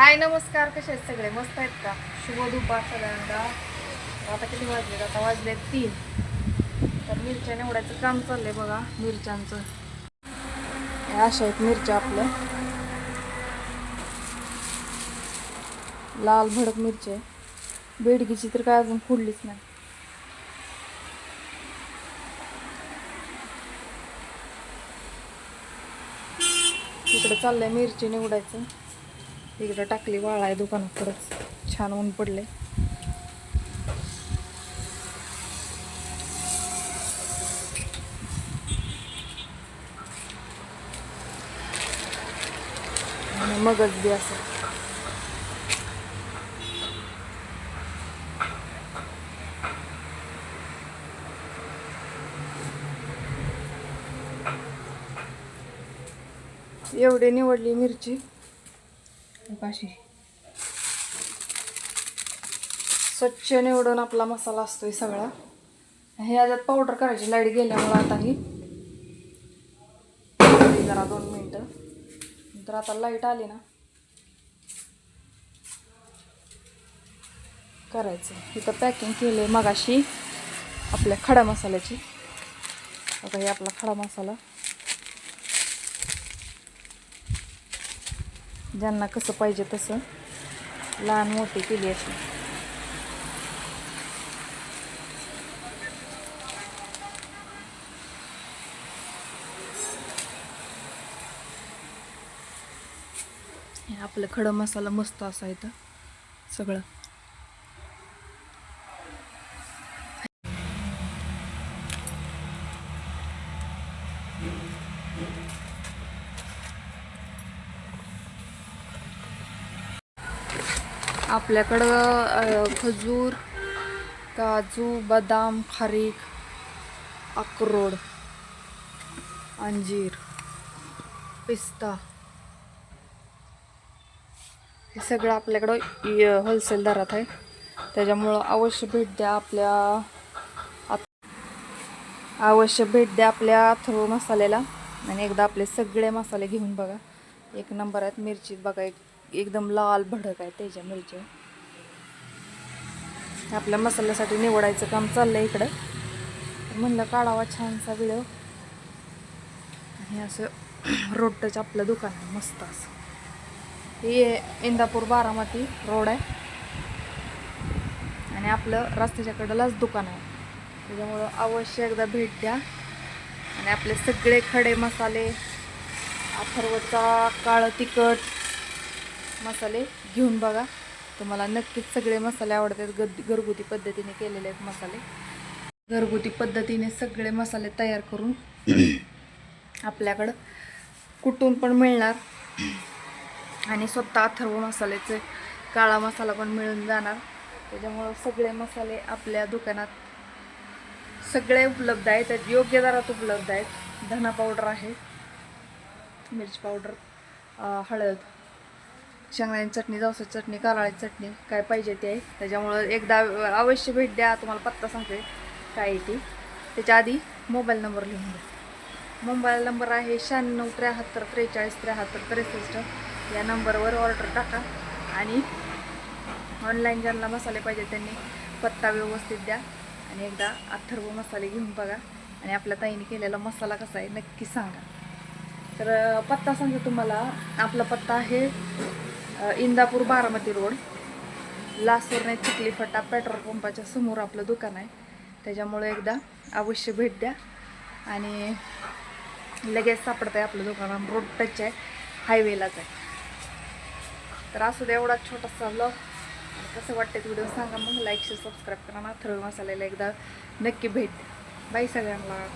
हाय नमस्कार. कसे आहेत सगळे? मस्त आहेत का? शुभ दुपार सगळ्यांना. आता किती वाजले आता वाजले तीन. तर मिरच्या निवडायचं काम चाललंय बघा मिरच्यांचं. हे अशा आहेत मिरच्या आपल्या. लाल भडक मिरची आहे. बेडकीची तर काय अजून फुडलीच नाही. इकडे चाललंय मिरची निवडायचं. इकडं टाकली वाळा आहे दुकानाकडंच छान ऊन पडले आणि मगच बी असं. एवढी निवडली मिरची. अशी स्वच्छ निवडून आपला मसाला असतोय सगळा. हे याच्यात पावडर करायची लाइट गेल्यामुळं आता ही. जरा दोन मिनटं. नंतर आता लाइट आली ना. करायचं. इथं पॅकिंग केलं आहे मगाशी आपल्या खडा मसाल्याची. आता हे आपला खडा मसाला. ज्यांना कसं पाहिजे तसं. लहान मोठी केली अशी हे आपलं खडं मसाला मस्त असा इथं सगळं. आपल्याकडं खजूर काजू बदाम खारीक अक्रोड अंजीर पिस्ता हे सगळं आपल्याकडं होलसेल दरात आहे. त्याच्यामुळं अवश्य भेट द्या आपल्या अवश्य भेट द्या आपल्या अथर्व मसाल्याला. आणि एकदा आपले सगळे मसाले घेऊन बघा. एक नंबर आहेत मिरची बघा एक. एकदम लाल भडक आहे त्याच्या मिरच्या आपल्या मसाल्यासाठी निवडायचं काम चाललंय इकडं. म्हणलं काढावा छानसा व्हिडिओ. आणि असं रोड टच आपलं दुकान आहे मस्त असं. हे इंदापूर बारामती रोड आहे. आणि आपलं रस्त्याच्याकडलाच दुकान आहे. त्याच्यामुळं अवश्य एकदा भेट द्या. आणि आपले सगळे खडे मसाले अथर्वचा काळं तिखट मसाले घेऊन बघा. तुम्हाला नक्कीच सगळे मसाले आवडतात. गद घरगुती पद्धतीने केलेले आहेत मसाले. घरगुती पद्धतीने सगळे मसाले तयार करून आपल्याकडं कुटून पण मिळणार. आणि स्वतः अथर्व मसाल्याचे काळा मसाला पण मिळून जाणार. त्याच्यामुळं सगळे मसाले आपल्या दुकानात सगळे उपलब्ध आहेत. योग्य दरात उपलब्ध आहेत. धना पावडर आहे. मिरची पावडर हळद शेंगदाण्याची चटणी जवसाची चटणी कारळाची चटणी काय पाहिजे ते आहे. त्याच्यामुळं एकदा अवश्य भेट द्या तुम्हाला पत्ता सांगते काय आहे ती. त्याच्या आधी मोबाईल नंबर लिहून द्या मोबाईल नंबर आहे शहाण्णव त्र्याहत्तर त्रेचाळीस त्र्याहत्तर त्रेसष्ट. या नंबरवर ऑर्डर टाका आणि ऑनलाईन ज्यांना मसाले पाहिजे त्यांनी पत्ता व्यवस्थित द्या आणि एकदा अथर्व मसाले घेऊन बघा आणि आपल्या ताईने केलेला मसाला कसा आहे नक्की सांगा. तर पत्ता सांगते तुम्हाला. आपला पत्ता आहे इंदापूर बारामती रोड. लासूरने चिखली फटा पेट्रोल पंपाच्या समोर आपलं दुकान आहे. त्याच्यामुळे एकदा अवश्य भेट द्या. आणि लगेच सापडतं आहे आपलं दुकान. रोड टच आहे. हायवेलाच आहे. तर असू द्या एवढा छोटासा ब्लॉग कसं वाटतं व्हिडिओ सांगा मग. लाईक शेअर सबस्क्राईब करा. ना थर मसाल्याला एकदा नक्की भेट. द्या बाई सगळ्यांना.